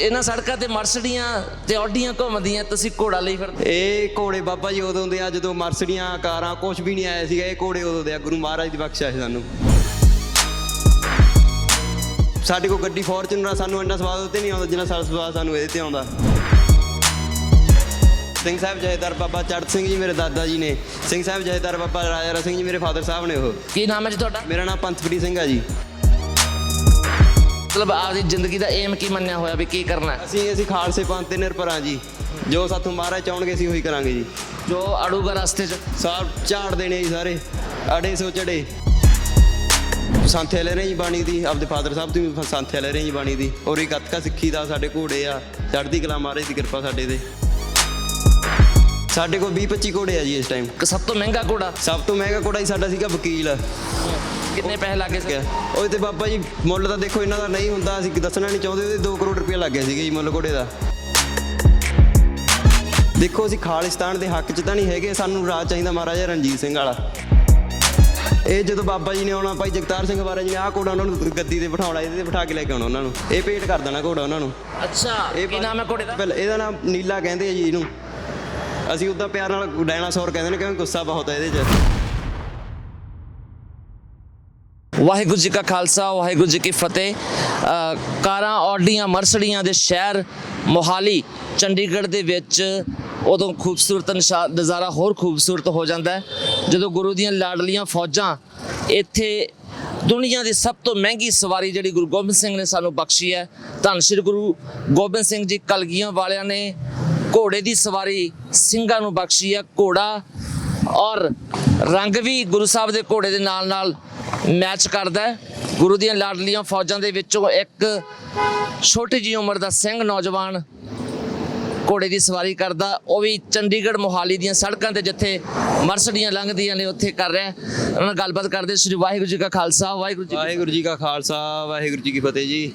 ਇਹਨਾਂ ਸੜਕਾਂ ਤੇ ਮਰਸਡੀਆਂ ਤੇ ਆਡੀਆਂ ਘੁੰਮਦੀਆਂ ਤੁਸੀਂ ਘੋੜਾ ਲਈ ਫਿਰਦੇ? ਇਹ ਘੋੜੇ ਬਾਬਾ ਜੀ ਉਦੋਂ ਦੇ ਆ ਜਦੋਂ ਮਰਸਡੀਆਂ ਕਾਰਾਂ ਕੁਝ ਵੀ ਨਹੀਂ ਆਇਆ ਸੀਗਾ ਇਹ ਘੋੜੇ ਉਦੋਂ ਦੇ ਆ ਗੁਰੂ ਮਹਾਰਾਜ ਦੀ ਬਖਸ਼ਿਸ਼ ਹੈ ਸਾਨੂੰ। ਸਾਡੇ ਕੋਲ ਗੱਡੀ ਫੋਰਚੂਨਰ ਆ ਸਾਨੂੰ ਇੰਨਾ ਸਵਾਦ ਉੱਤੇ ਨਹੀਂ ਆਉਂਦਾ ਜਿੰਨਾ ਸਾਡਾ ਸਵਾਦ ਸਾਨੂੰ ਇਹਦੇ ਤੇ ਆਉਂਦਾ। ਸਿੰਘ ਸਾਹਿਬ ਜਹੇਦਾਰ ਬਾਬਾ ਚੜ੍ਹ ਸਿੰਘ ਜੀ ਮੇਰੇ ਦਾਦਾ ਜੀ ਨੇ। ਸਿੰਘ ਸਾਹਿਬ ਜਹੇਦਾਰ ਬਾਬਾ ਰਾਜਾ ਰਾ ਸਿੰਘ ਜੀ ਮੇਰੇ ਫਾਦਰ ਸਾਹਿਬ ਨੇ ਉਹ। ਕੀ ਨਾਮ ਹੈ ਜੀ ਤੁਹਾਡਾ? ਮੇਰਾ ਨਾਮ ਪੰਥਪ੍ਰੀਤ ਸਿੰਘ ਆ ਜੀ। ਮਤਲਬ ਆਪਦੀ ਜ਼ਿੰਦਗੀ ਦਾ ਏਮ ਕੀ ਮੰਨਿਆ ਹੋਇਆ ਵੀ ਕੀ ਕਰਨਾ ਹੈ? ਅਸੀਂ ਅਸੀਂ ਖਾਲਸੇ ਪੰਥ ਤੇ ਨਿਰਭਰ ਹਾਂ ਜੀ। ਜੋ ਸਾਥੋਂ ਮਹਾਰਾਜ ਚਾਹਣਗੇ ਅਸੀਂ ਉਹੀ ਕਰਾਂਗੇ ਜੀ। ਜੋ ਅੜੂਗਾ ਰਸਤੇ 'ਚ। ਸਾਰ ਝਾੜ ਦੇਣੇ ਜੀ ਸਾਰੇ। ਅੜੇ ਸੋ ਚੜੇ। ਸੰਥੇ ਲੈ ਰਹੇ ਜੀ ਬਾਣੀ ਦੀ। ਆਪਦੇ ਫਾਦਰ ਸਾਹਿਬ ਤੋਂ ਵੀ ਸੰਥੇ ਲੈ ਰਹੇ ਜੀ ਬਾਣੀ ਦੀ। ਔਰ ਇਹ ਗੱਤਕਾ ਸਿੱਖੀ ਦਾ ਸਾਡੇ ਘੋੜੇ ਆ। ਚੜ੍ਹਦੀ ਕਲਾ ਮਹਾਰਾਜ ਦੀ ਕਿਰਪਾ ਸਾਡੇ ਤੇ। ਸਾਡੇ ਕੋਲ 20 25 ਘੋੜੇ ਆ ਜੀ ਇਸ ਟਾਈਮ ਕਿ ਸਭ ਤੋਂ ਮਹਿੰਗਾ ਘੋੜਾ। ਸਭ ਤੋਂ ਮਹਿੰਗਾ ਘੋੜਾ ਹੀ ਸਾਡਾ ਸੀਗਾ ਵਕੀਲ। ਕਿੰਨੇ ਪੈਸੇ ਲੱਗੇ ਸੀ ਉਹ ਤੇ ਬਾਬਾ ਜੀ ਮੁੱਲ ਤਾਂ ਦੇਖੋ ਇਹਨਾਂ ਦਾ ਨਹੀਂ ਹੁੰਦਾ ਅਸੀਂ ਦੱਸਣਾ ਨਹੀਂ ਚਾਹੁੰਦੇ ਉਹਦੇ 2 ਕਰੋੜ ਰੁਪਏ ਲੱਗ ਗਿਆ ਸੀਗਾ ਜੀ ਮੁੱਲ ਘੋੜੇ ਦਾ। ਦੇਖੋ ਅਸੀਂ ਖਾਲਿਸਤਾਨ ਦੇ ਹੱਕ 'ਚ ਤਾਂ ਨਹੀਂ ਹੈਗੇ ਸਾਨੂੰ ਰਾਜ ਚਾਹੀਦਾ ਮਹਾਰਾਜਾ ਰਣਜੀਤ ਸਿੰਘ ਵਾਲਾ। ਇਹ ਜਦੋਂ ਬਾਬਾ ਜੀ ਨੇ ਆਉਣਾ ਭਾਈ ਜਗਤਾਰ ਸਿੰਘ ਬਾਰੇ ਜੀ ਆਹ ਘੋੜਾ ਉਹਨਾਂ ਨੂੰ ਗੱਦੀ ਤੇ ਬਿਠਾਉਣਾ ਇਹਦੇ ਤੇ ਬਿਠਾ ਕੇ ਲੈ ਕੇ ਆਉਣਾ ਉਹਨਾਂ ਨੂੰ। ਇਹ ਭੇਟ ਕਰ ਦੇਣਾ ਘੋੜਾ ਉਹਨਾਂ ਨੂੰ। ਅੱਛਾ ਇਹ ਕੀ ਨਾਮ ਹੈ ਘੋੜੇ ਦਾ? ਪਹਿਲਾਂ ਇਹਦਾ ਨਾਮ ਨੀਲਾ ਕਹਿੰਦੇ ਆ ਜੀ ਇਹਨੂੰ। ਅਸੀਂ ਉਦਾਂ ਪਿਆਰ ਨਾਲ ਡਾਇਨਾਸੌਰ ਕਹਿੰਦੇ ਨੇ ਕਿਉਂਕਿ ਗੁੱਸਾ ਬਹੁਤ ਹੈ ਇਹਦੇ 'ਚ। ਵਾਹਿਗੁਰੂ ਜੀ ਕਾ ਖਾਲਸਾ, ਵਾਹਿਗੁਰੂ ਜੀ ਕੀ ਫਤਿਹ। ਕਾਰਾਂ, ਆਡੀਆਂ ਮਰਸੜੀਆਂ ਦੇ ਸ਼ਹਿਰ ਮੋਹਾਲੀ, ਚੰਡੀਗੜ੍ਹ ਦੇ ਵਿੱਚ ਉਦੋਂ ਖੂਬਸੂਰਤ ਨਿਸ਼ਾ- ਨਜ਼ਾਰਾ ਹੋਰ ਖੂਬਸੂਰਤ ਹੋ ਜਾਂਦਾ ਜਦੋਂ ਗੁਰੂ ਦੀਆਂ ਲਾਡਲੀਆਂ ਫੌਜਾਂ ਇੱਥੇ ਦੁਨੀਆ ਦੀ ਸਭ ਤੋਂ ਮਹਿੰਗੀ ਸਵਾਰੀ ਜਿਹੜੀ ਗੁਰੂ ਗੋਬਿੰਦ ਸਿੰਘ ਨੇ ਸਾਨੂੰ ਬਖਸ਼ੀ ਹੈ, ਧੰਨ ਸ਼੍ਰੀ ਗੁਰੂ ਗੋਬਿੰਦ ਸਿੰਘ ਜੀ ਕਲਗੀਆਂ ਵਾਲਿਆਂ ਨੇ ਘੋੜੇ ਦੀ ਸਵਾਰੀ ਸਿੰਘਾਂ ਨੂੰ ਬਖਸ਼ੀ ਹੈ। ਘੋੜਾ ਔਰ ਰੰਗ ਵੀ ਗੁਰੂ ਸਾਹਿਬ ਦੇ ਘੋੜੇ ਦੇ ਨਾਲ ਨਾਲ ਮੈਚ ਕਰਦਾ ਹੈ। ਗੁਰੂ ਦੀਆਂ ਲਾਡਲੀਆਂ ਫੌਜਾਂ ਦੇ ਵਿੱਚੋਂ ਇੱਕ ਛੋਟੀ ਜਿਹੀ ਉਮਰ ਦਾ ਸਿੰਘ ਨੌਜਵਾਨ ਘੋੜੇ ਦੀ ਸਵਾਰੀ ਕਰਦਾ। ਉਹ ਵੀ ਚੰਡੀਗੜ੍ਹ ਮੋਹਾਲੀ ਦੀਆਂ ਸੜਕਾਂ ਤੇ ਜਿੱਥੇ ਮਰਸਡੀਆਂ ਲੰਘਦੀਆਂ ਨੇ ਉੱਥੇ ਕਰ ਰਿਹਾ। ਉਹਨਾਂ ਨਾਲ ਗੱਲਬਾਤ ਕਰਦੇ ਸ੍ਰੀ ਵਾਹਿਗੁਰੂ ਜੀ ਕਾ ਖਾਲਸਾ ਵਾਹਿਗੁਰੂ ਜੀ ਵਾਹਿਗੁਰੂ ਜੀ ਕਾ ਖਾਲਸਾ ਵਾਹਿਗੁਰੂ ਜੀ ਕੀ ਫਤਿਹ ਜੀ।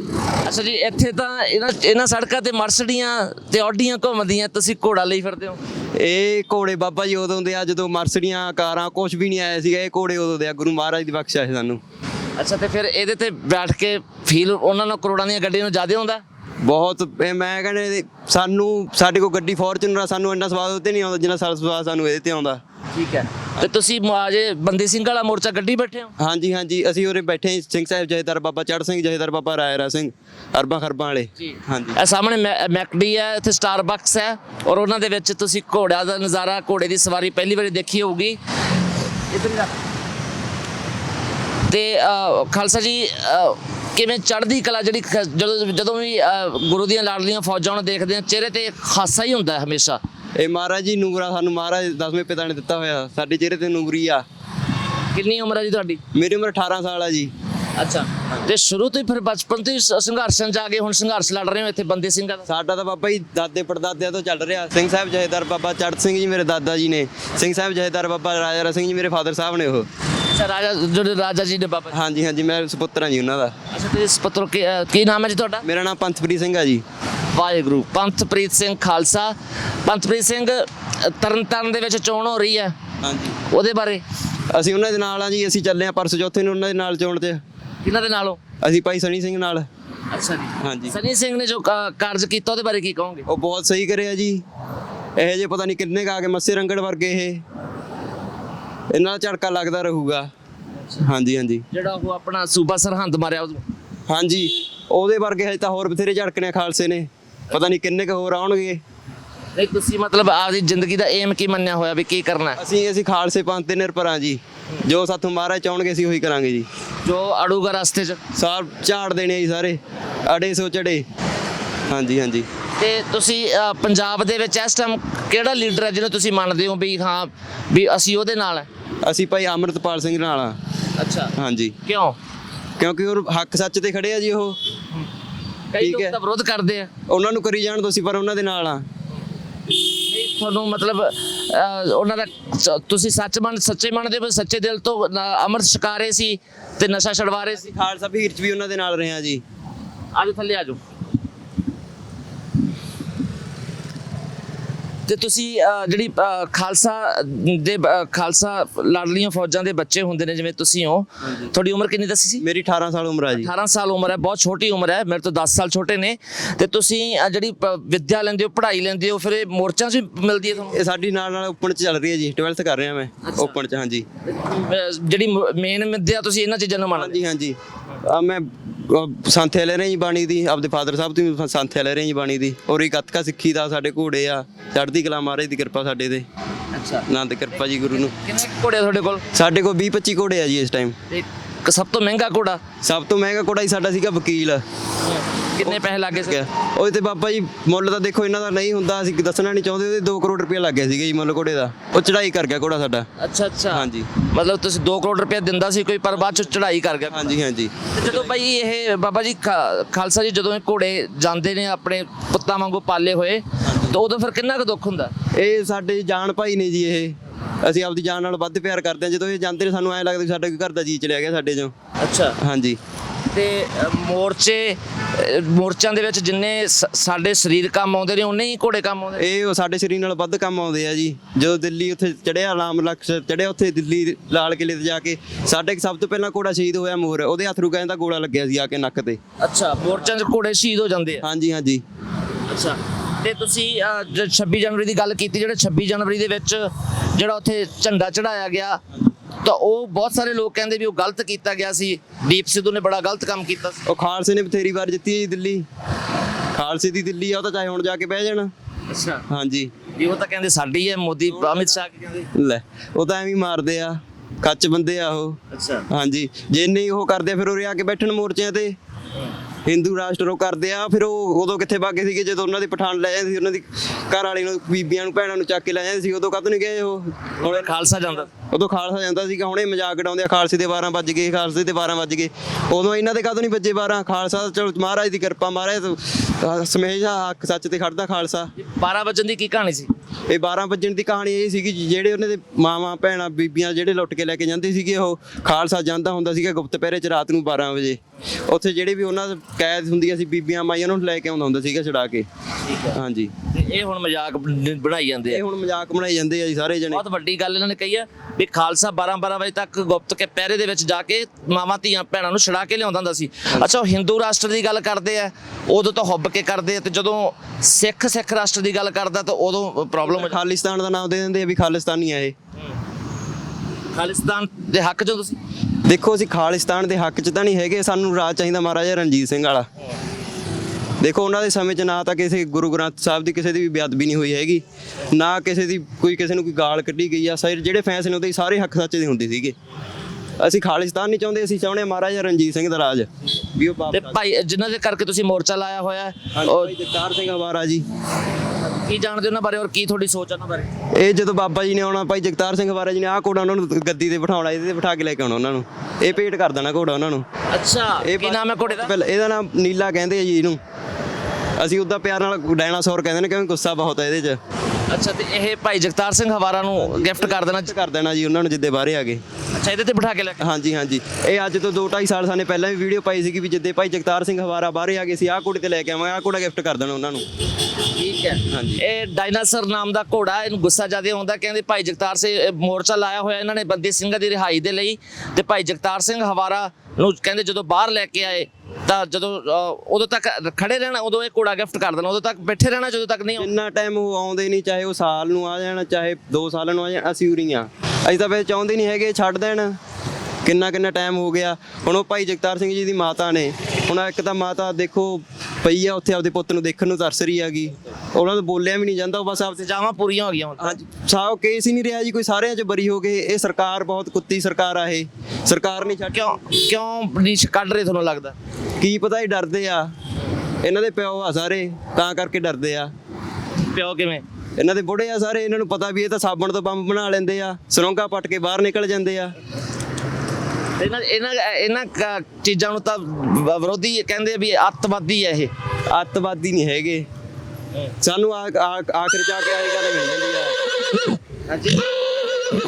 ਅੱਛਾ ਜੀ ਇੱਥੇ ਤਾਂ ਇਹਨਾਂ ਇਹਨਾਂ ਸੜਕਾਂ ਤੇ ਮਰਸਡੀਆਂ ਤੇ ਆਡੀਆਂ ਘੁੰਮਦੀਆਂ ਤੁਸੀਂ ਘੋੜਾ ਲਈ ਫਿਰਦੇ ਹੋ? ਇਹ ਘੋੜੇ ਬਾਬਾ ਜੀ ਉਦੋਂ ਦੇ ਆ ਜਦੋਂ ਮਰਸਡੀਆਂ ਕਾਰਾਂ ਕੁਝ ਵੀ ਨਹੀਂ ਆਇਆ ਸੀਗਾ ਇਹ ਘੋੜੇ ਉਦੋਂ ਦੇ ਆ ਗੁਰੂ ਮਹਾਰਾਜ ਦੀ ਬਖਸ਼ਿਸ਼ ਹੈ ਸਾਨੂੰ। ਅੱਛਾ ਤੇ ਫਿਰ ਇਹਦੇ ਤੇ ਬੈਠ ਕੇ ਫੀਲ ਉਹਨਾਂ ਨੂੰ ਕਰੋੜਾਂ ਦੀਆਂ ਗੱਡੀਆਂ ਨੂੰ ਜ਼ਿਆਦਾ ਹੁੰਦਾ ਬਹੁਤ ਇਹ ਮੈਂ ਕਹਿੰਦਾ ਸਾਨੂੰ ਸਾਡੇ ਕੋਲ ਗੱਡੀ ਫੋਰਚੂਨਰ ਆ ਸਾਨੂੰ ਇੰਨਾ ਸਵਾਦ ਉੱਤੇ ਨਹੀਂ ਆਉਂਦਾ ਜਿੰਨਾ ਸਵਾਦ ਸਾਨੂੰ ਇਹਦੇ ਤੇ ਆਉਂਦਾ। ਠੀਕ ਹੈ। ਤੇ ਤੁਸੀਂ ਅਜੇ ਬੰਦੀ ਸਿੰਘ ਵਾਲਾ ਮੋਰਚਾ ਗੱਡੀ ਬੈਠੇ ਹੋ? ਹਾਂਜੀ ਹਾਂਜੀ ਅਸੀਂ ਉਰੇ ਬੈਠੇ ਹਾਂ ਸਿੰਘ ਸਾਹਿਬ ਜਹੇਦਾਰ ਬਾਬਾ ਚੜ੍ਹ ਸਿੰਘ ਜਹੇਦਾਰ ਬਾਬਾ ਰਾਇਰਾ ਸਿੰਘ ਅਰਬਾਂ ਖਰਬਾਂ ਵਾਲੇ। ਜੀ। ਹਾਂਜੀ। ਇਹ ਸਾਹਮਣੇ ਮੈ- ਮੈਕਡੀ ਹੈ ਇੱਥੇ ਸਟਾਰਬਕਸ ਹੈ ਔਰ ਉਹਨਾਂ ਦੇ ਵਿੱਚ ਤੁਸੀਂ ਘੋੜਿਆਂ ਦਾ ਨਜ਼ਾਰਾ ਘੋੜੇ ਦੀ ਸਵਾਰੀ ਪਹਿਲੀ ਵਾਰੀ ਦੇਖੀ ਹੋਊਗੀ। ਇਧਰ ਜਾ। ਤੇ ਅ, ਖਾਲਸਾ ਜੀ ਕਿਵੇਂ ਚੜ੍ਹਦੀ ਕਲਾ ਜਿਹੜੀ ਖ- ਜਦੋਂ ਜਦੋਂ ਵੀ ਗੁਰੂ ਦੀਆਂ ਲਾਡਲੀਆਂ ਫੌਜਾਂ ਨੂੰ ਦੇਖਦੇ ਆ ਚਿਹਰੇ ਤੇ ਹਾਸਾ ਹੀ ਹੁੰਦਾ ਹੈ ਹਮੇਸ਼ਾ। ਇਹ ਮਹਾਰਾਜ ਜੀ ਨੂਰਾ ਸਾਨੂੰ ਮਹਾਰਾਜ ਦਸਵੇਂ ਪਿਤਾ ਨੇ ਦਿੱਤਾ ਹੋਇਆ। ਸਾਡੇ ਚਿਹਰੇ ਤੇ ਨੂਰੀ ਆ। ਕਿੰਨੀ ਉਮਰ ਹੈ ਜੀ ਤੁਹਾਡੀ? ਮੇਰੀ ਉਮਰ 18 ਸਾਲ ਆ ਜੀ। ਅੱਛਾ। ਤੇ ਸ਼ੁਰੂ ਤੋਂ ਹੀ ਫਿਰ ਬਚਪਨ ਤੋਂ ਹੀ ਸ- ਸੰਘਰਸ਼ਾਂ ਚ ਆ ਗਏ ਹੁਣ ਸੰਘਰਸ਼ ਲੜ ਰਹੇ ਹੋ ਇੱਥੇ ਬੰਦੀ ਸਿੰਘਾਂ ਦਾ? ਸਾਡਾ ਤਾਂ ਬਾਬਾ ਜੀ ਦਾਦੇ ਪੜਦਾਦਿਆਂ ਤੋਂ ਚੱਲ ਰਿਹਾ। ਸਿੰਘ ਸਾਹਿਬ ਜਹੇਦਾਰ ਬਾਬਾ ਚੜ੍ਹ ਸਿੰਘ ਜੀ ਮੇਰੇ ਦਾਦਾ ਜੀ ਨੇ। ਸਿੰਘ ਸਾਹਿਬ ਜਹੇਦਾਰ ਬਾਬਾ ਰਾਜਾ ਰਾ ਸਿੰਘ ਜੀ ਮੇਰੇ ਫਾਦਰ ਸਾਹਿਬ ਨੇ ਉਹ। ਅੱਛਾ ਰਾਜਾ ਜਿਹੜੇ ਰਾਜਾ ਜੀ ਨੇ ਬਾਬਾ ਜੀ। ਹਾਂਜੀ ਹਾਂਜੀ ਮੈਂ ਸੁਪੁੱਤਰ ਹਾਂ ਜੀ ਉਹਨਾਂ ਦਾ। ਅੱਛਾ ਤੇ ਇਸ ਪੱਤਰ ਕੀ ਨਾਮ ਹੈ ਜੀ ਤੁਹਾਡਾ? ਮੇਰਾ ਨਾਮ ਪੰਥਪ੍ਰੀਤ ਸਿੰਘ ਆ ਜੀ। ਵਾਹਿਗੁਰੂ ਪੰਥਪ੍ਰੀਤ ਸਿੰਘ ਖਾਲਸਾ। ਪੰਥਪ੍ਰੀਤ ਸਿੰਘ ਤਰਨਤਾਰਨ ਦੇ ਵਿੱਚ ਚੋਣ ਹੋ ਰਹੀ ਹੈ। ਹਾਂਜੀ। ਉਹਦੇ ਬਾਰੇ? ਅਸੀਂ ਉਹਨਾਂ ਦੇ ਨਾਲ ਆ ਜੀ ਅਸੀਂ ਚੱਲੇ ਆ ਪਰਸੋਂ ਚੌਥੇ ਨੂੰ ਉਹਨਾਂ ਦੇ ਨਾਲ ਚੋਣ ਤੇ। ਕਿਹਨਾਂ ਦੇ ਨਾਲੋਂ ਅਸੀਂ ਭਾਈ ਸਣੀ ਸਿੰਘ ਨਾਲ। ਅੱਛਾ ਜੀ। ਹਾਂਜੀ। ਸਨੀ ਸਿੰਘ ਨੇ ਜੋ ਕ- ਕਾਰਜ ਕੀਤਾ ਉਹਦੇ ਬਾਰੇ ਕੀ ਕਹੋਗੇ? ਉਹ ਬਹੁਤ ਸਹੀ ਕਰਿਆ ਜੀ। ਇਹ ਜੇ ਪਤਾ ਨਹੀਂ ਕਿੰਨੇ ਕਾ ਕੇ ਮੱਸੇ ਰੰਗੜ ਵਰਗੇ ਇਹ। ਇਹਨਾਂ ਦਾ ਝੜਕਾ ਲੱਗਦਾ ਰਹੂਗਾ। ਹਾਂਜੀ ਹਾਂਜੀ। ਜਿਹੜਾ ਉਹ ਆਪਣਾ ਸੂਬਾ ਸਰਹੰਦ ਮਾਰਿਆ ਉਦੋਂ ਹਾਂਜੀ। ਉਹਦੇ ਵਰਗੇ ਹਜੇ ਤਾਂ ਹੋਰ ਬਥੇਰੇ ਝੜਕਣੇ ਖਾਲਸੇ ਨੇ। ਪਤਾ ਨਹੀਂ ਕਿੰਨੇ ਕੁ ਹੋਰ ਆਉਣਗੇ। ਨਹੀਂ ਤੁਸੀਂ ਮਤਲਬ ਆਪਦੀ ਜ਼ਿੰਦਗੀ ਦਾ ਏਮ ਕੀ ਮੰਨਿਆ ਹੋਇਆ ਵੀ ਕੀ ਕਰਨਾ ਹੈ? ਅਸੀਂ ਅਸੀਂ ਖਾਲਸੇ ਪੰਥ ਤੇ ਨਿਰਭਰ ਹਾਂ ਜੀ। ਜੋ ਸਾਥੋਂ ਮਹਾਰਾਜ ਚਾਹਣਗੇ ਅਸੀਂ ਉਹੀ ਕਰਾਂਗੇ ਜੀ। ਜੋ ਅੜੂਗਾ ਰਸਤੇ 'ਚ। ਸਾਰ ਝਾੜ ਦੇਣੇ ਜੀ ਸਾਰੇ। ਅੜੇ ਸੋ ਚੜੇ। ਹਾਂਜੀ ਹਾਂਜੀ। ਤੇ ਤੁਸੀਂ ਪੰਜਾਬ ਦੇ ਵਿੱਚ ਇਸ ਟਾਈਮ ਕਿਹੜਾ ਲੀਡਰ ਹੈ ਜਿਹਨੂੰ ਤੁਸੀਂ ਮੰਨਦੇ ਹੋ ਵੀ ਹਾਂ ਵੀ ਅਸੀਂ ਉਹਦੇ ਨਾਲ ਹੈ? ਅਸੀਂ ਭਾਈ ਅਮਰਤਪਾਲ ਸਿੰਘ ਨਾਲ ਆ ਅੱਛਾ। ਹਾਂਜੀ। ਕਿਉਂ? ਕਿਉਂਕਿ ਉਹ ਹੱਕ ਸੱਚ ਤੇ ਖੜੇ ਆ ਜੀ ਉਹ। ਕਈ ਲੋਕ। ਤਾਂ ਵਿਰੋਧ ਕਰਦੇ ਆ। ਉਹਨਾਂ ਨੂੰ ਕਰੀ ਜਾਣ ਤੁਸੀਂ ਪਰ ਉਹਨਾਂ ਦੇ ਨਾਲ ਆ। ਨਹੀਂ, ਤੁਹਾਨੂੰ ਮਤਲਬ ਉਹਨਾਂ ਦਾ ਤੁਸੀਂ ਸੱਚ ਮੰਨ ਸੱਚੇ ਮੰਨਦੇ ਹੋ ਸੱਚੇ ਦਿਲ ਤੋਂ ਅੰਮ੍ਰਿਤ ਛਕਾਰੇ ਸੀ ਤੇ ਨਸ਼ਾ ਛਡਵਾ ਰਹੇ ਸੀ? ਖਾਲਸਾ ਵੀਰ ਚ ਵੀ ਉਹਨਾਂ ਦੇ ਨਾਲ ਰਹੇ ਆ ਜੀ। ਆਜੋ ਥੱਲੇ ਆਜੋ ਤੇ ਤੁਸੀਂ ਜਿਹੜੀ ਖਾਲਸਾ ਦੇ ਖਾਲਸਾ ਲਾਡਲੀਆਂ ਫੌਜਾਂ ਦੇ ਬੱਚੇ ਹੁੰਦੇ ਨੇ ਜਿਵੇਂ ਤੁਸੀਂ ਹੋ ਤੁਹਾਡੀ ਉਮਰ ਕਿੰਨੀ ਦੱਸੀ ਸੀ? ਮੇਰੀ 18 ਸਾਲ ਉਮਰ ਆ ਜੀ। 18 ਸਾਲ ਉਮਰ ਹੈ ਬਹੁਤ ਛੋਟੀ ਉਮਰ ਹੈ ਮੇਰੇ ਤੋਂ 10 ਸਾਲ ਛੋਟੇ ਨੇ। ਤੇ ਤੁਸੀਂ ਜਿਹੜੀ ਵਿੱਦਿਆ ਲੈਂਦੇ ਹੋ ਪੜ੍ਹਾਈ ਲੈਂਦੇ ਹੋ ਫਿਰ ਇਹ ਮੋਰਚਾਂ 'ਚ ਮਿਲਦੀ ਹੈ ਤੁਹਾਨੂੰ? ਇਹ ਸਾਡੀ ਨਾਲ ਨਾਲ ਓਪਨ ਚ ਚੱਲ ਰਹੀ ਹੈ ਜੀ 12th ਕਰ ਰਿਹਾ ਮੈਂ ਓਪਨ ਚ ਹਾਂਜੀ। ਜਿਹੜੀ ਮੇਨ ਵਿੱਦਿਆ ਤੁਸੀਂ ਇਹਨਾਂ ਚੀਜ਼ਾਂ ਨੂੰ ਮੰਨਦੇ ਹਾਂਜੀ ਹਾਂਜੀ। ਮੈਂ ਅਹ, ਸੰਥੇ ਲੈ ਰਹੇ ਜੀ ਬਾਣੀ ਦੀ ਆਪਦੇ ਫਾਦਰ ਸਾਹਿਬ ਤੋਂ ਵੀ ਸੰਥੇ ਲੈ ਰਹੇ ਜੀ ਬਾਣੀ ਦੀ। ਔਰ ਇਹ ਗੱਤਕਾ ਸਿੱਖੀ ਦਾ ਸਾਡੇ ਘੋੜੇ ਆ ਚੜ੍ਹਦੀ ਕਲਾ ਮਹਾਰਾਜ ਦੀ ਕਿਰਪਾ ਸਾਡੇ ਤੇ। ਅੱਛਾ। ਆਨੰਦ ਕਿਰਪਾ ਜੀ ਗੁਰੂ ਨੂੰ। ਕਿੰਨੇ ਘੋੜੇ ਆ ਤੁਹਾਡੇ ਕੋਲ? ਸਾਡੇ ਕੋਲ 20 25 ਘੋੜੇ ਆ ਜੀ ਇਸ ਟਾਈਮ ਇੱਕ ਸਭ ਤੋਂ ਮਹਿੰਗਾ ਘੋੜਾ? ਸਭ ਤੋਂ ਮਹਿੰਗਾ ਘੋੜਾ ਹੀ ਸਾਡਾ ਸੀਗਾ ਵਕੀਲ। ਕਿੰਨੇ ਪੈਸੇ ਲੱਗੇ ਸੀ ਉਹ ਤੇ ਬਾਬਾ ਜੀ ਮੁੱਲ ਤਾਂ ਦੇਖੋ ਇਹਨਾਂ ਦਾ ਨਹੀਂ ਹੁੰਦਾ ਅਸੀਂ ਦੱਸਣਾ ਨਹੀਂ ਚਾਹੁੰਦੇ ਉਹਦੇ 2 ਕਰੋੜ ਰੁਪਏ ਲੱਗ ਗਿਆ ਸੀਗਾ ਜੀ ਮੁੱਲ ਘੋੜੇ ਦਾ। ਉਹ ਚੜਾਈ ਕਰ ਗਿਆ ਘੋੜਾ ਸਾਡਾ। ਅੱਛਾ ਅੱਛਾ। ਹਾਂਜੀ। ਮਤਲਬ ਤੁਸੀਂ 2 ਕਰੋੜ ਰੁਪਏ ਦਿੰਦਾ ਸੀ ਕੋਈ ਪਰ ਬਾਅਦ ਚ ਚੜ੍ਹਾਈ ਕਰ ਗਿਆ। ਹਾਂਜੀ ਹਾਂਜੀ। ਜਦੋਂ ਭਾਈ ਇਹ ਬਾਬਾ ਜੀ ਖਾਲਸਾ ਜੀ ਜਦੋਂ ਇਹ ਘੋੜੇ ਜਾਂਦੇ ਨੇ ਆਪਣੇ ਪੁੱਤਾਂ ਵਾਂਗੂ ਪਾਲੇ ਹੋਏ ਤਾਂ ਉਦੋਂ ਫਿਰ ਕਿੰਨਾ ਕੁ ਦੁੱਖ ਹੁੰਦਾ? ਇਹ ਸਾਡੇ ਜਾਨ ਭਾਈ ਨੇ ਜੀ ਇਹ। ਅਸੀਂ ਆਪਦੀ ਜਾਨ ਨਾਲ ਵੱਧ ਪਿਆਰ ਕਰਦੇ ਹਾਂ। ਜਦੋਂ ਇਹ ਜਾਂਦੇ ਨੇ ਸਾਨੂੰ ਐਂ ਲੱਗਦਾ ਵੀ ਸਾਡਾ ਕੋਈ ਘਰ ਦਾ ਜੀ ਚਲਿਆ ਗਿਆ ਸਾਡੇ ਚੋਂ। ਅੱਛਾ। ਹਾਂਜੀ। ਤੇ ਅ, ਮੋਰਚੇ ਅ, ਮੋਰਚਿਆਂ ਦੇ ਵਿੱਚ ਜਿੰਨੇ ਸ- ਸਾਡੇ ਸਰੀਰ ਕੰਮ ਆਉਂਦੇ ਨੇ ਉਨੇ ਹੀ ਘੋੜੇ ਕੰਮ ਆਉਂਦੇ ਨੇ? ਇਹ ਉਹ ਸਾਡੇ ਸਰੀਰ ਨਾਲ ਵੱਧ ਕੰਮ ਆਉਂਦੇ ਆ ਜੀ। ਜਦੋਂ ਦਿੱਲੀ ਉੱਥੇ ਚੜਿਆ ਰਾਮ ਲਕਸ਼ ਚੜਿਆ ਉੱਥੇ ਦਿੱਲੀ ਲਾਲ ਕਿਲੇ ਤੇ ਜਾ ਕੇ ਸਾਡੇ ਸਭ ਤੋਂ ਪਹਿਲਾਂ ਘੋੜਾ ਸ਼ਹੀਦ ਹੋਇਆ ਮੋਰ। ਉਹਦੇ ਹੱਥ ਨੂੰ ਕਹਿੰਦਾ ਗੋਲਾ ਲੱਗਿਆ ਸੀ ਆ ਕੇ ਨੱਕ ਤੇ। ਅੱਛਾ ਮੋਰਚਿਆਂ 'ਚ ਘੋੜੇ ਸ਼ਹੀਦ ਹੋ ਜਾਂਦੇ ਆ। ਹਾਂਜੀ ਹਾਂਜੀ। ਅੱਛਾ। ਤੇ ਤੁਸੀਂ ਅ, ਜ- 26 ਜਨਵਰੀ ਦੀ ਗੱਲ ਕੀਤੀ ਜਿਹੜੇ 26 ਜਨਵਰੀ ਦੇ ਵਿੱਚ ਜਿਹੜਾ ਉੱਥੇ ਝੰਡਾ ਚੜਾਇਆ ਗਿਆ ਤਾਂ ਉਹ ਬਹੁਤ ਸਾਰੇ ਲੋਕ ਕਹਿੰਦੇ ਵੀ ਉਹ ਗਲਤ ਕੀਤਾ ਗਿਆ ਸੀ। ਦੀਪ ਸਿੱਧੂ ਨੇ ਬੜਾ ਗਲਤ ਕੰਮ ਕੀਤਾ ਸੀ। ਉਹ ਖਾਲਸੇ ਨੇ ਬਥੇਰੀ ਵਾਰ ਜਿੱਤੀ ਹੈ ਦਿੱਲੀ। ਖਾਲਸੇ ਦੀ ਦਿੱਲੀ ਆ ਉਹ ਤਾਂ ਚਾਹੇ ਹੁਣ ਜਾ ਕੇ ਬਹਿ ਜਾਣ। ਅੱਛਾ। ਹਾਂਜੀ। ਵੀ ਉਹ ਤਾਂ ਕਹਿੰਦੇ ਸਾਡੀ ਹੈ ਮੋਦੀ ਅਮਿਤ ਸ਼ਾਹ ਕੀ ਕਹਿੰਦੇ? ਲੈ ਉਹ ਤਾਂ ਐਵੇਂ ਹੀ ਮਾਰਦੇ ਆ ਕੱਚ ਬੰਦੇ ਆ ਉਹ। ਅੱਛਾ। ਹਾਂਜੀ। ਜੇ ਨਹੀਂ ਉਹ ਕਰਦੇ ਆ, ਫਿਰ ਉਰੇ ਆ ਕੇ ਬੈਠਣ ਮੋਰਚਿਆਂ ਤੇ। ਹਿੰਦੂ ਰਾਸ਼ਟਰ ਉਹ ਕਰਦੇ ਆ ਫਿਰ ਉਹ ਉਦੋਂ ਕਿੱਥੇ ਬਾਗੇ ਸੀਗੇ? ਜਦੋਂ ਉਹਨਾਂ ਦੇ ਪਠਾਨ ਲੈ ਜਾਂਦੇ ਸੀ ਉਹਨਾਂ ਦੀ ਘਰ ਵਾਲੀ ਨੂੰ ਬੀਬੀਆਂ ਨੂੰ ਭੈਣਾਂ ਨੂੰ ਚੱਕ ਕੇ ਲੈ ਜਾਂਦੇ ਸੀ ਉਦੋਂ ਕਦੋਂ ਨਹੀਂ ਗਏ ਉਹ? ਹੁਣ ਖਾਲਸਾ ਜਾਂਦਾ। ਉਦੋਂ ਖਾਲਸਾ ਜਾਂਦਾ ਸੀਗਾ ਹੁਣੇ ਮਜ਼ਾਕ ਉਡਾਉਂਦੇ ਆ ਖਾਲਸੇ ਦੇ 12 ਵੱਜ ਗਏ ਖਾਲਸੇ ਦੇ 12 ਵੱਜ ਗਏ। ਉਦੋਂ ਇਹਨਾਂ ਦੇ ਕਦੋਂ ਨਹੀਂ ਵੱਜੇ 12 ਖਾਲਸਾ ਚਲੋ ਮਹਾਰਾਜ ਦੀ ਕਿਰਪਾ ਮਹਾਰਾਜ ਸਮੇਸ਼ਾ ਹੱਕ ਸੱਚ ਤੇ ਖੜਦਾ ਖਾਲਸਾ। 12 ਵਜਨ ਦੀ ਕੀ ਕਹਾਣੀ ਸੀ? ਇਹ 12 ਵੱਜਣ ਦੀ ਕਹਾਣੀ ਇਹ ਸੀਗੀ ਜਿਹੜੇ ਉਹਨਾਂ ਦੇ ਮਾਵਾਂ ਭੈਣਾਂ ਬੀਬੀਆਂ ਜਿਹੜੇ ਲੁੱਟ ਕੇ ਲੈ ਕੇ ਜਾਂਦੇ ਸੀਗੇ ਉਹ ਖਾਲਸਾ ਜਾਂਦਾ ਹੁੰਦਾ ਸੀਗਾ ਗੁਪਤ ਪਹਿਰੇ ਚ ਰਾਤ ਨੂੰ 12 ਵਜੇ। ਉੱਥੇ ਜਿਹੜੇ ਵੀ ਉਹਨਾਂ ਦੇ ਕੈਦ ਹੁੰਦੀਆਂ ਸੀ ਬੀਬੀਆਂ ਮਾਈਆਂ ਨੂੰ ਲੈ ਕੇ ਆਉਂਦਾ ਹੁੰਦਾ ਸੀਗਾ ਛੁਡਾ ਕੇ। ਹਾਂਜੀ। ਇਹ ਹੁਣ ਮਜ਼ਾਕ ਬਣਾਈ ਜਾਂਦੇ ਇਹ ਆ ਹੁਣ ਮਜ਼ਾਕ ਬਣਾਈ ਜਾਂਦੇ ਆ ਜੀ ਸਾਰੇ ਜਣੇ। ਬਹੁਤ ਵੱਡੀ ਗੱਲ ਇਹਨਾਂ ਨੇ ਕਹੀ ਹੈ ਵੀ ਖਾਲਸਾ 12 12 ਵਜੇ ਤੱਕ ਗੁਪਤ ਕੇ ਪਹਿਰੇ ਦੇ ਵਿੱਚ ਜਾ ਕੇ ਮਾਵਾਂ ਧੀਆਂ ਭੈਣਾਂ ਨੂੰ ਛੜਾ ਕੇ ਲਿਆਉਂਦਾ ਹੁੰਦਾ ਸੀ। ਅੱਛਾ ਉਹ ਹਿੰਦੂ ਰਾਸ਼ਟਰ ਦੀ ਗੱਲ ਕਰਦੇ ਆ ਉਦੋਂ ਤਾਂ ਹੁੱਬ ਕੇ ਕਰਦੇ ਆ ਤੇ ਜਦੋਂ ਸਿੱਖ ਸਿੱਖ ਰਾਸ਼ਟਰ ਦੀ ਗੱਲ ਕਰਦਾ ਤਾਂ ਉਦੋਂ ਪ੍ਰੋਬਲਮ ਖਾਲਿਸਤਾਨ ਦਾ ਨਾਮ ਦੇ ਦਿੰਦੇ ਆ ਵੀ ਖਾਲਿਸਤਾਨੀ ਆ ਇਹ। ਖਾਲਿਸਤਾਨ ਦੇ ਹੱਕ ਚੋਂ ਤੁਸੀਂ? ਦੇਖੋ ਅਸੀਂ ਖਾਲਿਸਤਾਨ ਦੇ ਹੱਕ 'ਚ ਤਾਂ ਨਹੀਂ ਹੈਗੇ ਸਾਨੂੰ ਰਾਜ ਚਾਹੀਦਾ ਮਹਾਰਾਜਾ ਰਣਜੀਤ ਸਿੰਘ ਵਾਲਾ। ਦੇਖੋ ਉਹਨਾਂ ਦੇ ਸਮੇਂ 'ਚ ਨਾ ਤਾਂ ਕਿਸੇ ਗੁਰੂ ਗ੍ਰੰਥ ਸਾਹਿਬ ਦੀ ਕਿਸੇ ਦੀ ਵੀ ਬੇਅਦਬੀ ਨਹੀਂ ਹੋਈ ਹੈਗੀ ਨਾ ਕਿਸੇ ਦੀ ਕੋਈ ਕਿਸੇ ਨੂੰ ਕੋਈ ਗਾਲ ਕੱਢੀ ਗਈ ਆ ਸਾਰੇ ਜਿਹੜੇ ਫੈਸਲੇ ਹੁੰਦੇ ਸੀ, ਸਾਰੇ ਹੱਕ ਸੱਚ ਦੇ ਹੁੰਦੇ ਸੀਗੇ। ਅਸੀਂ ਖਾਲਿਸਤਾਨ ਨਹੀਂ ਚਾਹੁੰਦੇ ਅਸੀਂ ਚਾਹੁੰਦੇ ਮਹਾਰਾਜਾ ਰਣਜੀਤ ਸਿੰਘ ਦਾ ਰਾਜ ਵੀ ਉਹ ਤੇ ਵਾਪਸ ਭਾਈ ਜਿਨ੍ਹਾਂ ਦੇ ਕਰਕੇ ਤੁਸੀਂ ਮੋਰਚਾ ਲਾਇਆ ਹੋਇਆ ਹੈ, ਉਹ ਜਗਤਾਰ ਸਿੰਘ ਹਵਾਰਾ ਜੀ। ਕੀ ਜਾਣਦੇ ਉਹਨਾਂ ਬਾਰੇ ਔਰ ਕੀ ਤੁਹਾਡੀ ਸੋਚ ਆ ਉਹਨਾਂ ਬਾਰੇ? ਇਹ ਜਦੋਂ ਬਾਬਾ ਜੀ ਨੇ ਆਉਣਾ ਭਾਈ ਜਗਤਾਰ ਸਿੰਘ ਹਵਾਰਾ ਜੀ ਨੇ ਆਹ ਘੋੜਾ ਉਹਨਾਂ ਨੂੰ ਗੱਦੀ ਤੇ ਬਿਠਾਉਣਾ ਇਹਦੇ ਤੇ ਬਿਠਾ ਕੇ ਲੈ ਕੇ ਆਉਣਾ ਉਹਨਾਂ ਨੂੰ। ਇਹ ਭੇਟ ਕਰ ਦੇਣਾ ਘੋੜਾ ਉਹਨਾਂ ਨੂੰ। ਅੱਛਾ ਕੀ ਨਾਮ ਹੈ ਘੋੜੇ ਦਾ? ਪਹਿਲਾਂ ਇਹਦਾ ਨਾਮ ਨੀਲਾ ਕਹਿੰਦੇ ਆ ਜੀ ਇਹਨੂੰ। ਅਸੀਂ ਉਹਦਾ ਪਿਆਰ ਨਾਲ ਡਾਇਨਾਸੌਰ ਕਹਿੰਦੇ ਨੇ ਕਿਉਂਕਿ ਗੁੱਸਾ ਬਹੁਤ ਹੈ ਇਹਦੇ 'ਚ। ਅੱਛਾ ਤੇ ਇਹ ਭਾਈ ਜਗਤਾਰ ਸਿੰਘ ਹਵਾਰਾ ਨੂੰ ਗਿਫਟ ਕਰ ਦੇਣਾ ਕਰ ਦੇਣਾ ਜੀ ਉਹਨਾਂ ਨੂੰ ਜਿੱਦੇ ਬਾਹਰੇ ਆ ਗਏ। ਅੱਛਾ ਇਹਦੇ ਤੇ ਬਿਠਾ ਕੇ ਲੈ ਕੇ? ਹਾਂਜੀ ਹਾਂਜੀ। ਇਹ ਅੱਜ ਤੋਂ 2 2.5 ਸਾਲ ਸਾਨੇ ਪਹਿਲਾਂ ਵੀ ਵੀਡੀਓ ਪਾਈ ਸੀਗੀ ਵੀ ਜਿੱਦੇ ਭਾਈ ਜਗਤਾਰ ਸਿੰਘ ਹਵਾਰਾ ਬਾਹਰੇ ਆ ਗਏ ਸੀ ਆਹ ਘੋੜੇ ਤੇ ਲੈ ਕੇ ਆਵਾਂ ਆਹ ਘੋੜਾ ਗਿਫਟ ਕਰ ਦੇਣਾ ਉਹਨਾਂ ਨੂੰ। ਠੀਕ ਹੈ। ਹਾਂਜੀ। ਇਹ ਡਾਇਨਾਸੌਰ ਨਾਮ ਦਾ ਘੋੜਾ ਇਹਨੂੰ ਗੁੱਸਾ ਜ਼ਿਆਦਾ ਆਉਂਦਾ ਕਹਿੰਦੇ ਭਾਈ ਜਗਤਾਰ ਸਿੰਘ ਇਹ ਮੋਰਚਾ ਲਾਇਆ ਹੋਇਆ ਇਹਨਾਂ ਨੇ ਬੰਦੀ ਸਿੰਘਾਂ ਦੀ ਰਿਹਾਈ ਦੇ ਲਈ ਤੇ ਭਾਈ ਜਗਤਾਰ ਸਿੰਘ ਹਵਾਰਾ ਨੂੰ ਕਹਿੰਦੇ ਜਦੋਂ ਬਾਹਰ ਲੈ ਕੇ ਆਏ ਤਾਂ ਜਦੋਂ ਅ, ਉਦੋਂ ਤੱਕ ਖੜੇ ਰਹਿਣਾ ਉਦੋਂ ਇਹ ਘੋੜਾ ਗਿਫਟ ਕਰ ਦੇਣਾ ਉਦੋਂ ਤੱਕ ਬੈਠੇ ਰਹਿਣਾ ਜਦੋਂ ਤੱਕ ਨਹੀਂ ਆਉਂਦੇ। ਜਿੰਨਾ ਟਾਈਮ ਉਹ ਆਉਂਦੇ ਨਹੀਂ ਚਾਹੇ ਉਹ ਸਾਲ ਨੂੰ ਆ ਜਾਣ ਚਾਹੇ 2 ਸਾਲਾਂ ਨੂੰ ਆ ਜਾਣ ਅਸੀਂ ਉਰੀ ਆ ਅਸੀਂ ਤਾਂ ਫਿਰ ਚਾਹੁੰਦੇ ਨਹੀਂ ਹੈਗੇ ਛੱਡ ਦੇਣ ਕਿੰਨਾ ਕਿੰਨਾ ਟਾਈਮ ਹੋ ਗਿਆ। ਹੁਣ ਉਹ ਭਾਈ ਜਗਤਾਰ ਸਿੰਘ ਜੀ ਦੀ ਮਾਤਾ ਨੇ। ਹੁਣ ਇੱਕ ਤਾਂ ਮਾਤਾ ਦੇਖੋ ਪਈ ਆ ਉੱਥੇ ਆਪਦੇ ਪੁੱਤ ਨੂੰ ਦੇਖਣ ਨੂੰ ਤਰਸ ਰਹੀ ਹੈਗੀ। ਉਹਨਾਂ ਤੋਂ ਬੋਲਿਆ ਵੀ ਨਹੀਂ ਜਾਂਦਾ ਉਹ ਬਸ ਆਪਦੇ ਸਜ਼ਾਵਾਂ ਪੂਰੀਆਂ ਹੋ ਗਈਆਂ ਹੁਣ। ਹਾਂਜੀ ਸਾਹ ਕੇਸ ਹੀ ਨਹੀਂ ਰਿਹਾ ਜੀ ਕੋਈ ਸਾਰਿਆਂ 'ਚ ਬਰੀ ਹੋ ਗਏ ਇਹ ਸਰਕਾਰ ਬਹੁਤ ਕੁੱਤੀ ਸਰਕਾਰ ਆ ਇਹ। ਸਰਕਾਰ ਨਹੀਂ ਛੱਡ ਕਿਉਂ ਕਿਉਂ ਨਹੀਂ ਕੱਢ ਰਹੇ ਤੁਹਾਨੂੰ ਲੱਗਦਾ? ਕੀ ਪਤਾ ਹੀ ਡਰਦੇ ਆ। ਇਹਨਾਂ ਦੇ ਪਿਓ ਆ ਸਾਰੇ ਤਾਂ ਕਰਕੇ ਡਰਦੇ ਆ। ਪਿਓ ਕਿਵੇਂ? ਇਹਨਾਂ ਦੇ ਬੁੜੇ ਆ ਸਾਰੇ ਇਹਨਾਂ ਨੂੰ ਪਤਾ ਵੀ ਇਹ ਤਾਂ ਸਾਬਣ ਤੋਂ ਬੰਬ ਬਣਾ ਲੈਂਦੇ ਆ। ਸਰੋਂਗਾ ਪੱਟ ਕੇ ਬਾਹਰ ਨਿਕਲ ਜਾਂਦੇ ਆ। ਇਹਨਾਂ ਇਹਨਾਂ ਇਹਨਾਂ ਚੀਜ਼ਾਂ ਨੂੰ ਤਾਂ ਵਿਰੋਧੀ ਕਹਿੰਦੇ ਆ ਵੀ ਅੱਤਵਾਦੀ ਹੈ ਇਹ। ਅੱਤਵਾਦੀ ਨਹੀਂ ਹੈਗੇ। ਸਾਨੂੰ ਆਖਿਰ ਚ ਆ ਕੇ ਆਹੀ ਗੱਲ ਮਿਲ ਜਾਂਦੀ ਆ। ਹਾਂਜੀ।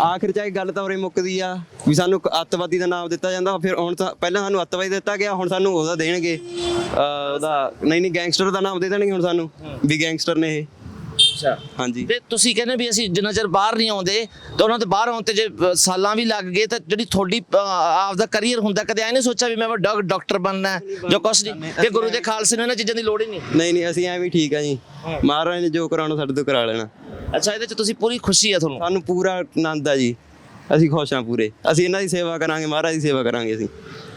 ਆਖਿਰ ਚ ਇਹ ਗੱਲ ਤਾਂ ਉਰੇ ਮੁੱਕਦੀ ਆ ਵੀ ਸਾਨੂੰ ਅੱਤਵਾਦੀ ਦਾ ਨਾਮ ਦਿੱਤਾ ਜਾਂਦਾ ਫਿਰ ਹੁਣ ਤਾਂ ਪਹਿਲਾਂ ਸਾਨੂੰ ਅੱਤਵਾਦੀ ਦਿੱਤਾ ਗਿਆ ਹੁਣ ਸਾਨੂੰ ਉਹਦਾ ਦੇਣਗੇ। ਉਹਦਾ ਨਹੀਂ ਨਹੀਂ ਗੈਂਗਸਟਰ ਦਾ ਨਾਮ ਦੇ ਦੇਣਗੇ ਹੁਣ ਸਾਨੂੰ ਵੀ ਗੈਂਗਸਟਰ ਨੇ ਇਹ। ਅੱਛਾ। ਹਾਂਜੀ। ਤੇ ਤੁਸੀਂ ਕਹਿੰਦੇ ਵੀ ਅਸੀਂ ਜਿੰਨਾ ਚਿਰ ਬਾਹਰ ਨਹੀਂ ਆਉਂਦੇ ਤਾਂ ਉਹਨਾਂ ਦੇ ਬਾਹਰ ਆਉਣ ਤੇ ਜੇ ਅ, ਸਾਲਾਂ ਵੀ ਲੱਗ ਗਏ ਤਾਂ ਜਿਹੜੀ ਤੁਹਾਡੀ ਅ, ਆਪਦਾ ਕੈਰੀਅਰ ਹੁੰਦਾ ਕਦੇ ਐ ਨਹੀਂ ਸੋਚਿਆ ਵੀ ਮੈਂ ਵੱਡਾ ਡਾਕਟਰ ਬਣਨਾ ਹੈ ਜੋ ਕੁਛ ਨਹੀਂ? ਤੇ ਗੁਰੂ ਦੇ ਖਾਲਸੇ ਨੂੰ ਇਹਨਾਂ ਚੀਜ਼ਾਂ ਦੀ ਲੋੜ ਹੀ ਨਹੀਂ। ਨਹੀਂ ਨਹੀਂ ਅਸੀਂ ਐਵੇਂ ਹੀ ਠੀਕ ਆ ਜੀ। ਮਹਾਰਾਜ ਨੇ ਜੋ ਕਰਾਉਣਾ ਸਾਡੇ ਤੋਂ ਕਰਾ ਲੈਣਾ। ਅੱਛਾ ਇਹਦੇ ਚ ਤੁਸੀਂ ਪੂਰੀ ਖੁਸ਼ੀ ਹੈ ਤੁਹਾਨੂੰ? ਸਾਨੂੰ ਪੂਰਾ ਆਨੰਦ ਆ ਜੀ। ਅਸੀਂ ਖੁਸ਼ ਹਾਂ ਪੂਰੇ। ਅਸੀਂ ਇਹਨਾਂ ਦੀ ਸੇਵਾ ਕਰਾਂਗੇ ਮਹਾਰਾਜ ਦੀ ਸੇਵਾ ਕਰਾਂਗੇ ਅਸੀਂ।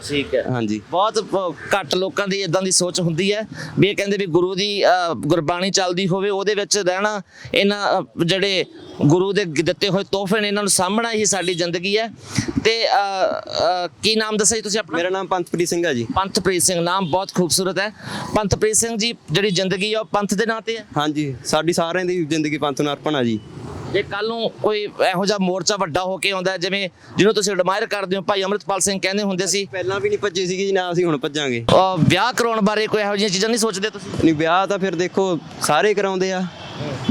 ਠੀਕ ਹੈ। ਹਾਂਜੀ। ਬਹੁਤ ਪ- ਘੱਟ ਲੋਕਾਂ ਦੀ ਇਦਾਂ ਦੀ ਸੋਚ ਹੁੰਦੀ ਹੈ ਵੀ ਇਹ ਕਹਿੰਦੇ ਵੀ ਗੁਰੂ ਦੀ ਅ, ਗੁਰਬਾਣੀ ਚੱਲਦੀ ਹੋਵੇ ਉਹਦੇ ਵਿੱਚ ਰਹਿਣਾ ਇਹਨਾਂ ਅ, ਜਿਹੜੇ ਗੁਰੂ ਦੇ ਗ- ਦਿੱਤੇ ਹੋਏ ਤੋਹਫੇ ਨੇ ਇਹਨਾਂ ਨੂੰ ਸਾਂਭਣਾ ਹੀ ਸਾਡੀ ਜ਼ਿੰਦਗੀ ਹੈ। ਤੇ ਅ, ਅ, ਕੀ ਨਾਮ ਦੱਸਿਆ ਜੀ ਤੁਸੀਂ ਆਪਣਾ? ਮੇਰਾ ਨਾਮ ਪੰਥਪ੍ਰੀਤ ਸਿੰਘ ਆ ਜੀ। ਪੰਥਪ੍ਰੀਤ ਸਿੰਘ ਨਾਮ ਬਹੁਤ ਖੂਬਸੂਰਤ ਹੈ। ਪੰਥਪ੍ਰੀਤ ਸਿੰਘ ਜੀ ਜਿਹੜੀ ਜ਼ਿੰਦਗੀ ਆ ਉਹ ਪੰਥ ਦੇ ਨਾਂ ਤੇ ਹੈ? ਹਾਂਜੀ ਸਾਡੀ ਸਾਰਿਆਂ ਦੀ ਜ਼ਿੰਦਗੀ ਪੰਥ ਨੂੰ ਅਰਪਣ ਆ ਜੀ। ਜੇ ਕੱਲ ਨੂੰ ਕੋਈ ਇਹੋ ਜਿਹਾ ਮੋਰਚਾ ਵੱਡਾ ਹੋ ਕੇ ਆਉਂਦਾ ਜਿਵੇਂ ਜਿਹਨੂੰ ਤੁਸੀਂ ਐਡਮਾਇਰ ਕਰਦੇ ਹੋ ਭਾਈ ਅਮਰਿਤਪਾਲ ਸਿੰਘ ਕਹਿੰਦੇ ਹੁੰਦੇ ਸੀ। ਪਹਿਲਾਂ ਵੀ ਨਹੀਂ ਭੱਜੇ ਸੀਗੇ ਜੀ ਨਾ ਅਸੀਂ ਹੁਣ ਭੱਜਾਂਗੇ। ਵਿਆਹ ਕਰਾਉਣ ਬਾਰੇ ਕੋਈ ਇਹੋ ਜਿਹੀਆਂ ਚੀਜ਼ਾਂ ਨਹੀਂ ਸੋਚਦੇ ਤੁਸੀਂ? ਨਹੀਂ ਵਿਆਹ ਤਾਂ ਫਿਰ ਦੇਖੋ ਸਾਰੇ ਕਰਾਉਂਦੇ ਆ।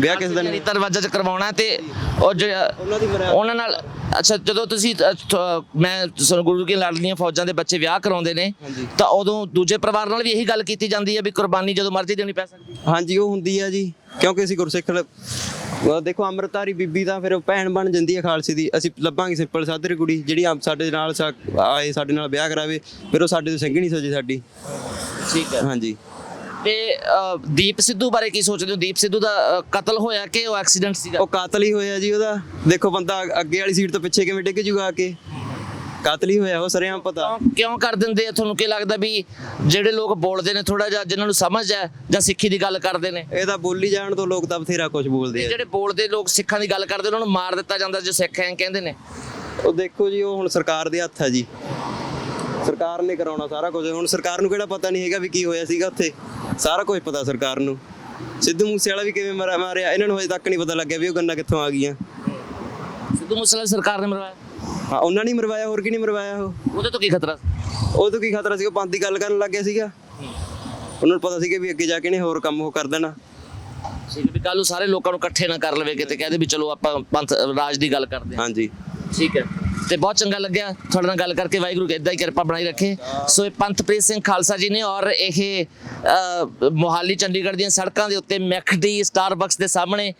ਵਿਆਹ ਕਿਸ ਦਿਨ ਦਰਵਾਜ਼ਾ ਚ ਕਰਵਾਉਣਾ ਤੇ ਉਹ ਜਿਹੜਾ ਉਹਨਾਂ ਦੀ ਉਹਨਾਂ ਨਾਲ ਅੱਛਾ ਜਦੋਂ ਤੁਸੀਂ ਅ, ਥ- ਮੈਂ ਤੁਹਾਨੂੰ ਗੁਰੂ ਕੀ ਲਾਡਲੀਆਂ ਫੌਜਾਂ ਦੇ ਬੱਚੇ ਵਿਆਹ ਕਰਾਉਂਦੇ ਨੇ। ਤਾਂ ਉਦੋਂ ਦੂਜੇ ਪਰਿਵਾਰ ਨਾਲ ਵੀ ਇਹੀ ਗੱਲ ਕੀਤੀ ਜਾਂਦੀ ਹੈ ਵੀ ਕੁਰਬਾਨੀ ਜਦੋਂ ਮਰਜ਼ੀ ਦੇਣੀ ਪੈ ਸਕਦੀ ਹੈ? ਹਾਂਜੀ ਉਹ ਹੁੰਦੀ ਆ ਜੀ। ਕਿਉਂਕਿ ਅਸੀਂ ਗੁਰਸਿੱਖ ਲ- ਦੇਖੋ ਅੰਮ੍ਰਿਤਧਾਰੀ ਬੀਬੀ ਤਾਂ ਫਿਰ ਉਹ ਭੈਣ ਬਣ ਜਾਂਦੀ ਹੈ ਖਾਲਸੇ ਦੀ। ਅਸੀਂ ਲੱਭਾਂਗੇ ਸਿੰਪਲ ਸਾਧਰੀ ਕੁੜੀ ਜਿਹੜੀ ਆਪ ਸਾਡੇ ਨਾਲ ਸਾ- ਆਏ ਸਾਡੇ ਨਾਲ ਵਿਆਹ ਕਰਾਵੇ ਫਿਰ ਉਹ ਸਾਡੇ ਤੋਂ ਸੰਘਣੀ ਸੋਜੇ ਸਾਡੀ। ਠੀਕ ਹੈ। ਹਾਂਜੀ। ਤੇ ਅ, ਦੀਪ ਸਿੱਧੂ ਬਾਰੇ ਕੀ ਸੋਚਦੇ ਹੋ? ਦੀਪ ਸਿੱਧੂ ਦਾ ਅ, ਕਤਲ ਹੋਇਆ ਕਿ ਉਹ ਐਕਸੀਡੈਂਟ ਸੀਗਾ? ਉਹ ਕਾਤਲ ਹੀ ਹੋਇਆ ਜੀ ਉਹਦਾ। ਦੇਖੋ ਬੰਦਾ ਅੱਗੇ ਵਾਲੀ ਸੀਟ ਤੋਂ ਪਿੱਛੇ ਕਿਵੇਂ ਡਿੱਗ ਜੂਗਾ ਆ ਕੇ? ਕਾਤਲ ਹੀ ਹੋਇਆ ਉਹ ਸਰਿਆਂ ਪਤਾ। ਕਿਉਂ ਕਿਉਂ ਕਰ ਦਿੰਦੇ ਆ? ਤੁਹਾਨੂੰ ਕੀ ਲੱਗਦਾ ਵੀ ਜਿਹੜੇ ਲੋਕ ਬੋਲਦੇ ਨੇ ਥੋੜਾ ਜਿਹਾ ਜਿਨ੍ਹਾਂ ਨੂੰ ਸਮਝ ਹੈ ਜਾਂ ਸਿੱਖੀ ਦੀ ਗੱਲ ਕਰਦੇ ਨੇ? ਇਹ ਤਾਂ ਬੋਲੀ ਜਾਣ ਤੋਂ ਲੋਕ ਤਾਂ ਬਥੇਰਾ ਕੁਝ ਬੋਲਦੇ ਆ। ਜਿਹੜੇ ਬੋਲਦੇ ਲੋਕ ਸਿੱਖਾਂ ਦੀ ਗੱਲ ਕਰਦੇ ਉਹਨਾਂ ਨੂੰ ਮਾਰ ਦਿੱਤਾ ਜਾਂਦਾ ਜੋ ਸਿੱਖ ਐਂ ਕਹਿੰਦੇ ਨੇ। ਉਹ ਦੇਖੋ ਜੀ ਉਹ ਹੁਣ ਸਰਕਾਰ ਦੇ ਹੱਥ ਆ ਜੀ। ਸਰਕਾਰ ਨੇ ਕਰਾਉਣਾ ਸਾਰਾ ਕੁਝ। ਹੁਣ ਸਰਕਾਰ ਨੂੰ ਕਿਹੜਾ ਪਤਾ ਨਹੀਂ ਹੈਗਾ ਵੀ ਕੀ ਹੋਇਆ ਸੀਗਾ ਉੱਥੇ। ਸਾਰਾ ਕੁਝ ਪਤਾ ਸਰਕਾਰ ਨੂੰ। ਸਿੱਧੂ ਮੂਸੇ ਵਾਲਾ ਵੀ ਕਿਵੇਂ ਮਾਰਿਆ ਮਾਰਿਆ ਇਹਨਾਂ ਨੂੰ ਹਜੇ ਤੱਕ ਨਹੀਂ ਪਤਾ ਲੱਗਿਆ ਵੀ ਉਹ ਗੰਨਾ ਕਿੱਥੋਂ ਆ ਗਈਆਂ। ਸਿੱਧੂ ਮੂਸੇਵਾਲੇ ਸਰਕਾਰ ਨੇ ਮਰਵਾਇਆ? ਹਾਂ ਉਹਨਾਂ ਨੇ ਮਰਵਾਇਆ ਹੋਰ ਕੀ ਨਹੀਂ ਮਰਵਾਇਆ ਉਹ? ਉਹਦੇ ਤੋਂ ਕੀ ਖਤਰਾ ਉਹ ਤੋਂ ਕੀ ਖਤਰਾ ਸੀ ਉਹ ਪੰਥ ਦੀ ਗੱਲ ਕਰਨ ਲੱਗ ਗਿਆ ਸੀਗਾ। ਉਹਨਾਂ ਨੂੰ ਪਤਾ ਸੀਗਾ ਵੀ ਅੱਗੇ ਜਾ ਕੇ ਨੇ ਹੋਰ ਕੰਮ ਉਹ ਕਰ ਦੇਣਾ। ਠੀਕ ਵੀ ਕੱਲ ਨੂੰ ਸਾਰੇ ਲੋਕਾਂ ਨੂੰ ਇਕੱਠੇ ਨਾ ਕਰ ਲਵੇ ਕਿਤੇ ਕਹਦੇ ਵੀ ਚਲੋ ਆਪਾਂ ਪੰਥ ਰਾਜ ਦੀ ਗੱਲ ਕਰਦੇ ਹਾਂ। ਹਾਂਜੀ। ਠੀਕ ਹੈ। ਤੇ ਬਹੁਤ ਚੰਗਾ ਲੱਗਿਆ। ਤੁਹਾਡੇ ਨਾਲ ਗੱਲ ਕਰਕੇ ਵਾਹਿਗੁਰੂ ਇਦਾਂ ਹੀ ਕਿਰਪਾ ਬਣਾਈ ਰੱਖੇ। ਸੋ ਇਹ ਪੰਥਪ੍ਰੀਤ ਸਿੰਘ ਖਾਲਸਾ ਜੀ ਨੇ ਔਰ ਇਹ ਮੋਹਾਲੀ ਚੰਡੀਗੜ੍ਹ ਦੀਆਂ ਸੜਕਾਂ ਦੇ ਉੱਤੇ ਮੈਕਡੀ ਸਟਾਰਬਕਸ ਦੇ ਸਾਹਮਣੇ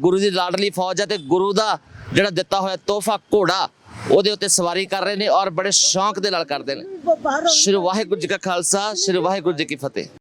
ਗੁਰੂ ਦੀ ਲਾਡਲੀ ਫੌਜ ਹੈ ਤੇ ਗੁਰੂ ਦਾ ਜਿਹੜਾ ਦਿੱਤਾ ਹੋਇਆ ਤੋਹਫਾ ਘੋੜਾ ਉਹਦੇ ਉੱਤੇ ਸਵਾਰੀ ਕਰ ਰਹੇ ਨੇ ਔਰ ਬੜੇ ਸ਼ੌਂਕ ਦੇ ਨਾਲ ਕਰਦੇ ਨੇ। ਸ਼੍ਰੀ ਵਾਹਿਗੁਰੂ ਜੀ ਕਾ ਖਾਲਸਾ ਸ਼੍ਰੀ ਵਾਹਿਗੁਰੂ ਜੀ ਕੀ ਫਤਿਹ।